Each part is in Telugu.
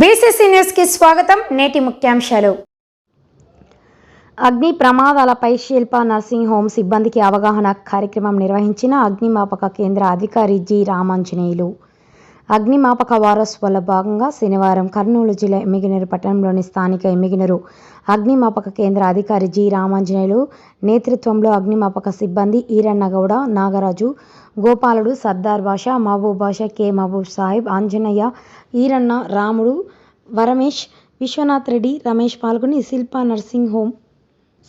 బీసీసీ న్యూస్కి స్వాగతం. నేటి ముఖ్యాంశాలు. అగ్ని ప్రమాదాలపై శిల్ప నర్సింగ్ హోమ్ సిబ్బందికి అవగాహన కార్యక్రమం నిర్వహించిన అగ్నిమాపక కేంద్ర అధికారి జి రామాంజనేయులు. అగ్నిమాపక వారోత్సవాల భాగంగా శనివారం కర్నూలు జిల్లా ఎమ్మిగినరు పట్టణంలోని స్థానిక ఎమ్మిగినరు అగ్నిమాపక కేంద్ర అధికారి జి రామాంజనేయులు నేతృత్వంలో అగ్నిమాపక సిబ్బంది ఈరన్నగౌడ నాగరాజు గోపాలుడు సర్దార్ భాష మహబూబ్ భాష కె మహబూబ్ సాహిబ్ ఆంజనేయ ఈరన్న రాముడు వరమేష్ విశ్వనాథ్ రెడ్డి రమేష్ పాల్గొని శిల్ప నర్సింగ్ హోమ్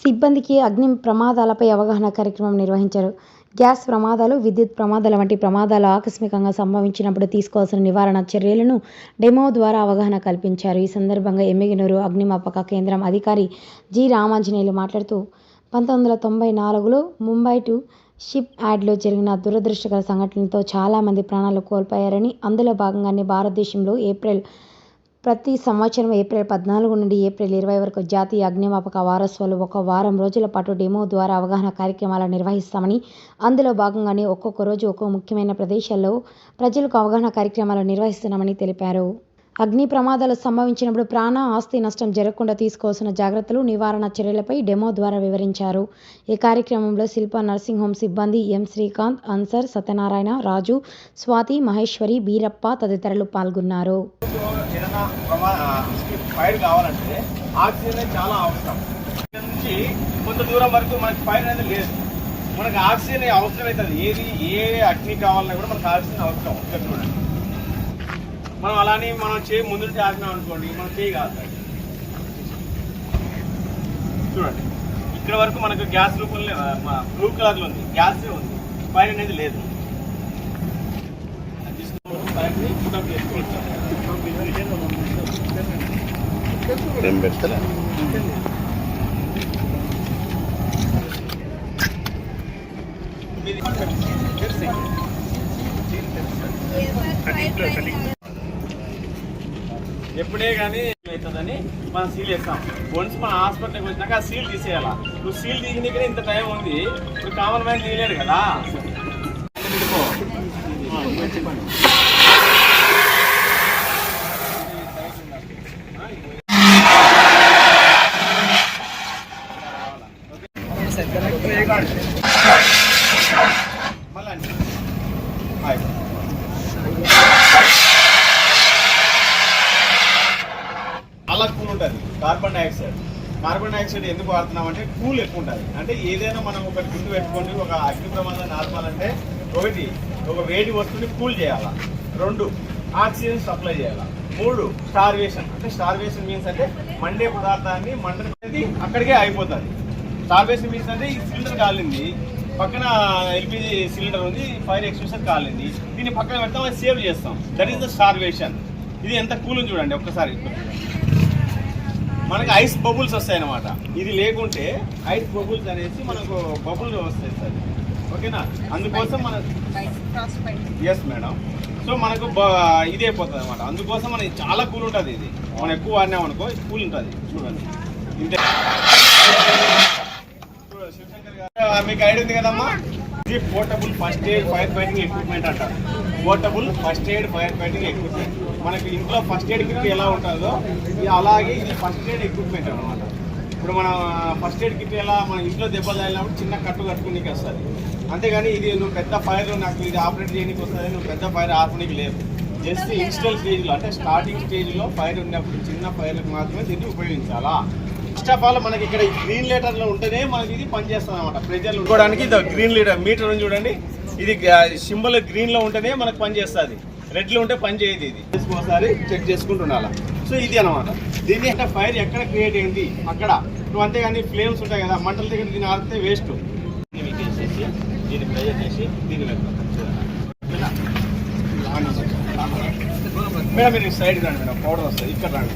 సిబ్బందికి అగ్ని ప్రమాదాలపై అవగాహన కార్యక్రమం నిర్వహించారు. గ్యాస్ ప్రమాదాలు విద్యుత్ ప్రమాదాల వంటి ప్రమాదాలు ఆకస్మికంగా సంభవించినప్పుడు తీసుకోవాల్సిన నివారణ చర్యలను డెమో ద్వారా అవగాహన కల్పించారు. ఈ సందర్భంగా ఎమ్మిగినూరు అగ్నిమాపక కేంద్రం అధికారి జి రామాంజనేయులు మాట్లాడుతూ పంతొమ్మిది వందల తొంభై నాలుగులో ముంబై టు షిప్ యాడ్లో జరిగిన దురదృష్టకర సంఘటనతో చాలామంది ప్రాణాలు కోల్పోయారని అందులో భాగంగానే భారతదేశంలో ఏప్రిల్ ప్రతి సంవత్సరం ఏప్రిల్ పద్నాలుగు నుండి ఏప్రిల్ ఇరవై వరకు జాతీయ అగ్నిమాపక వారోత్సవాలు ఒక వారం రోజుల పాటు డెమో ద్వారా అవగాహన కార్యక్రమాలు నిర్వహిస్తామని అందులో భాగంగానే ఒక్కొక్క రోజు ఒక్కో ముఖ్యమైన ప్రదేశాల్లో ప్రజలకు అవగాహన కార్యక్రమాలు నిర్వహిస్తున్నామని తెలిపారు. అగ్ని ప్రమాదాలు సంభవించినప్పుడు ప్రాణ ఆస్తి నష్టం జరగకుండా తీసుకోవాల్సిన జాగ్రత్తలు నివారణ చర్యలపై డెమో ద్వారా వివరించారు. ఈ కార్యక్రమంలో శిల్ప నర్సింగ్ హోమ్ సిబ్బంది ఎం శ్రీకాంత్ అన్సర్ సత్యనారాయణ రాజు స్వాతి మహేశ్వరి బీరప్ప తదితరులు పాల్గొన్నారు. ఫైర్ కావాలంటే ఆక్సిజన్ చాలా అవసరం. నుంచి కొంత దూరం వరకు మనకి ఫైర్ అనేది లేదు. మనకి ఆక్సిజన్ అవసరం అవుతుంది ఏది ఏ అగ్ని కావాలన్నా కూడా మనకు ఆక్సిజన్ అవసరం. ఇక్కడ చూడండి. మనం అలానే మనం చేయి ముందు ఆగినాం అనుకోండి మనం చేయి కాదు. చూడండి ఇక్కడ వరకు మనకు గ్యాస్ రూపంలో బ్లూ కలర్లో ఉంది. గ్యాస్ ఉంది. ఫైర్ అనేది లేదు. ఏం ఎప్పుడే కానీ అవుతుందని మనం సీల్ చేస్తాం. వన్స్ మన హాస్పిటల్కి వచ్చినాక ఆ సీల్ తీసేయాలా? నువ్వు సీల్ తీయడానికి ఇంత టైం ఉంది. నువ్వు కామన్ మ్యాన్ తీయలేడు కదా? మళ్ళీ అండి. హాయ్. చాలా కూల్ ఉంటుంది కార్బన్ డైఆక్సైడ్. కార్బన్ డైఆక్సైడ్ ఎందుకు వాడుతున్నాం అంటే కూల్ ఎక్కువ ఉంటుంది అంటే ఏదైనా మనం ఒక గుండు పెట్టుకొని ఒక అగ్ని ప్రమాదాన్ని ఆర్పాలంటే ఒకటి ఒక వేడి వస్తువుని కూల్ చేయాలా? రెండు ఆక్సిజన్ సప్లై చేయాలా? మూడు స్టార్వేషన్. అంటే స్టార్వేషన్ మీన్స్ అంటే మండే పదార్థాన్ని మండది అక్కడికే అయిపోతుంది స్టార్వేషన్ మీన్స్ అంటే ఈ సిలిండర్ కాలింది పక్కన ఎల్పిజి సిలిండర్ ఉంది ఫైర్ ఎక్స్ప్రెషన్ కాలింది దీన్ని పక్కన పెడతాం అది సేవ్ చేస్తాం. దట్ ఈస్ ద స్టార్వేషన్ ఇది ఎంత కూల్ చూడండి ఒక్కసారి. మనకి ఐస్ బబుల్స్ వస్తాయి అన్నమాట ఇది లేకుంటే ఐస్ బబుల్స్ అనేసి మనకు బబుల్ వస్తాయి సార్. ఓకేనా? అందుకోసం మన ఎస్ మేడం సో మనకు బ- ఇది అయిపోతుంది అనమాట అందుకోసం మనకి చాలా కూల్ ఉంటుంది ఇది. మనం ఎక్కువ వాడినాం అనుకో కూల్ ఉంటుంది. చూడండి. ఇంతే. శివశంకర్ గారు, మీకు ఐడియా ఉంది కదమ్మా? ఇది portable first aid fire fighting equipment అంటారు portable first aid fire fighting equipment మనకి ఇంట్లో ఫస్ట్ ఎయిడ్ కిట్ ఎలా ఉంటుందో ఇది అలాగే ఇది ఫస్ట్ ఎయిడ్ ఎక్విప్మెంట్ అనమాట ఇప్పుడు మన ఫస్ట్ ఎయిడ్ కిట్ ఎలా మన ఇంట్లో దెబ్బలు తగిలినప్పుడు చిన్న కట్టు కట్టుకునేకి వస్తుంది. అంతేగాని ఇది నువ్వు పెద్ద ఫైర్ నాకు ఇది ఆపరేట్ చేయడానికి వస్తుంది నువ్వు పెద్ద ఫైర్ ఆపడానికి లేదు. జస్ట్ ఇన్స్టల్ స్టేజ్లో అంటే స్టార్టింగ్ స్టేజ్లో ఫైర్ ఉన్నప్పుడు చిన్న ఫైర్కి మాత్రమే దీన్ని ఉపయోగించాలా? ఫస్ట్ ఆఫ్ ఆల్ మనకి ఇక్కడ గ్రీన్ లీటర్లో ఉంటేనే మనకి ఇది పనిచేస్తుంది అనమాట ప్రెజర్ చూడడానికి ఇది గ్రీన్ లీటర్ మీటర్ ఉంది చూడండి. ఇది సింబల్ గ్రీన్లో ఉంటేనే మనకు పనిచేస్తుంది. రెడ్లో ఉంటే పని చేయదు ఇది. ఒకసారి చెక్ చేసుకుంటుండాల సో ఇది అనమాట దీన్ని అంటే ఫైర్ ఎక్కడ క్రియేట్ అయింది? అక్కడ. నువ్వు అంతేగాని ఫ్లేమ్స్ ఉంటాయి కదా మంటల దగ్గర దీన్ని ఆడితే వేస్ట్ దీన్ని ప్రెజర్ చేసి దీన్ని ఓకేనా? మేడం మీరు సైడ్ రండి మేడం. పౌడర్ వస్తుంది ఇక్కడ రండి.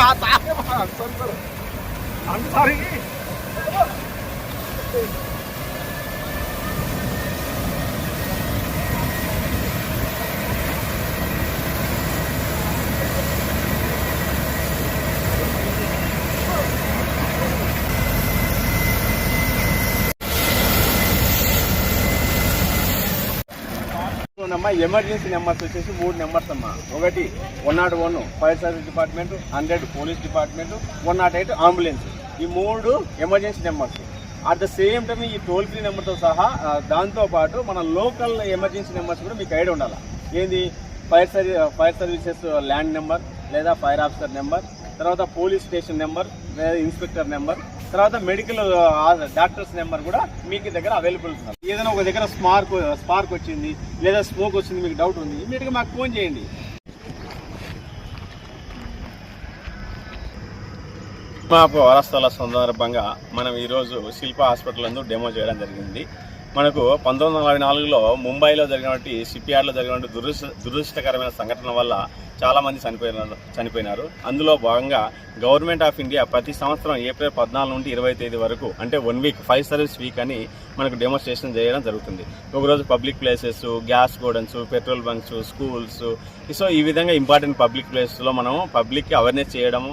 ఆపరేటింగ్ దూరం జరిగినప్పుడు సారీ అమ్మా ఎమర్జెన్సీ నెంబర్స్ వచ్చేసి మూడు నెంబర్స్ అమ్మా. ఒకటి one nought one fire service department hundred police department one nought eight ambulance. ఈ మూడు emergency numbers. At the same time ఈ టోల్ ఫ్రీ నెంబర్తో సహా దాంతోపాటు దాంతో పాటు మన లోకల్ ఎమర్జెన్సీ నెంబర్స్ కూడా మీకు ఐడి ఉండాలి? ఏంది? Fire service fire services land number లేదా ఫైర్ ఆఫీసర్ నెంబర్ తర్వాత police station number inspector number తర్వాత మెడికల్ డాక్టర్స్ నెంబర్ కూడా మీకు దగ్గర అవైలబుల్ ఉన్నారు. ఏదైనా ఒక దగ్గర స్మార్క్ స్పార్క్ వచ్చింది లేదా స్మోక్ వచ్చింది మీకు డౌట్ ఉంది ఇమీడియట్గా మాకు ఫోన్ చేయండి. మా వారస్థల సందర్భంగా మనం ఈరోజు శిల్ప హాస్పిటల్ నందు డెమో చేయడం జరిగింది. మనకు పంతొమ్మిది వందల నలభై నాలుగులో ముంబైలో జరిగినటువంటి సిపిఆర్లో జరిగినటువంటి దురదృష్ట దురదృష్టకరమైన సంఘటన వల్ల చాలామంది చనిపోయినారు చనిపోయినారు. అందులో భాగంగా గవర్నమెంట్ ఆఫ్ ఇండియా ప్రతి సంవత్సరం ఏప్రిల్ పద్నాలుగు నుండి ఇరవై తేదీ వరకు అంటే one week fire service week అని మనకు డెమోన్స్ట్రేషన్ చేయడం జరుగుతుంది. ఒకరోజు public places gas godowns petrol bunks schools. So ఈ విధంగా ఇంపార్టెంట్ పబ్లిక్ ప్లేసెస్లో మనము పబ్లిక్కి అవేర్నెస్ చేయడము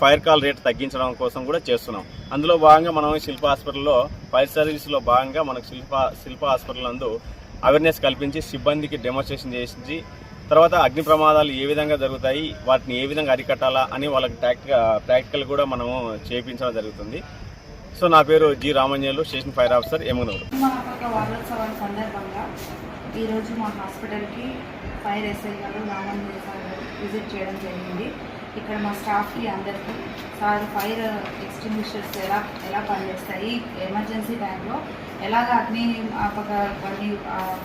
ఫైర్ కాల్ రేట్ తగ్గించడం కోసం కూడా చేస్తున్నాం. అందులో భాగంగా మనం శిల్ప హాస్పిటల్లో ఫైర్ సర్వీస్లో భాగంగా మనకు శిల్ప శిల్ప హాస్పిటల్ నందు అవేర్నెస్ కల్పించి సిబ్బందికి డెమోన్స్ట్రేషన్ చేసి తర్వాత అగ్ని ప్రమాదాలు ఏ విధంగా జరుగుతాయి వాటిని ఏ విధంగా అరికట్టాలా అని వాళ్ళకి ప్రాక్టికల్ ప్రాక్టికల్ కూడా మనము చేయించడం జరుగుతుంది. సో నా పేరు G Ramanjulu station fire officer Yemmiganur సందర్భంగా ఈరోజు మా హాస్పిటల్కి ఫైర్ ఎస్ఐ గారు రామంజయ విజిట్ చేయడం జరిగింది. ఇక్కడ మా స్టాఫ్కి అందరికీ సార్ ఫైర్ ఎక్స్టింగ్విషర్స్ ఎలా ఎలా పనిచేస్తాయి ఎమర్జెన్సీ టైంలో ఎలాగ అగ్ని ఆపక కొన్ని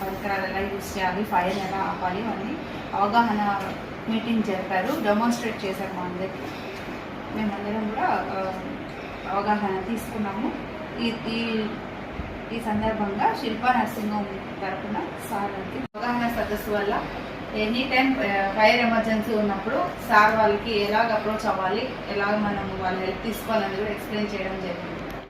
పరికరాలు ఎలా యూజ్ చేయాలి ఫైర్ ఎలా ఆపాలి అని అవగాహన మీటింగ్ జరిపారు డెమాన్స్ట్రేట్ చేశారు మా అందరికీ. మేమందరం కూడా అవగాహన తీసుకున్నాము. ఈ ఈ ఈ సందర్భంగా శిల్పా నర్సింగ్ హోమ్ తరఫున సార్ అవగాహన సదస్సు వల్ల ఎనీ టైం ఫైర్ ఎమర్జెన్సీ ఉన్నప్పుడు సార్ వాళ్ళకి ఎలాగ అప్రోచ్ అవ్వాలి ఎలాగ మనం వాళ్ళ హెల్ప్ తీసుకోవాలని కూడా ఎక్స్ప్లెయిన్ చేయడం జరిగింది.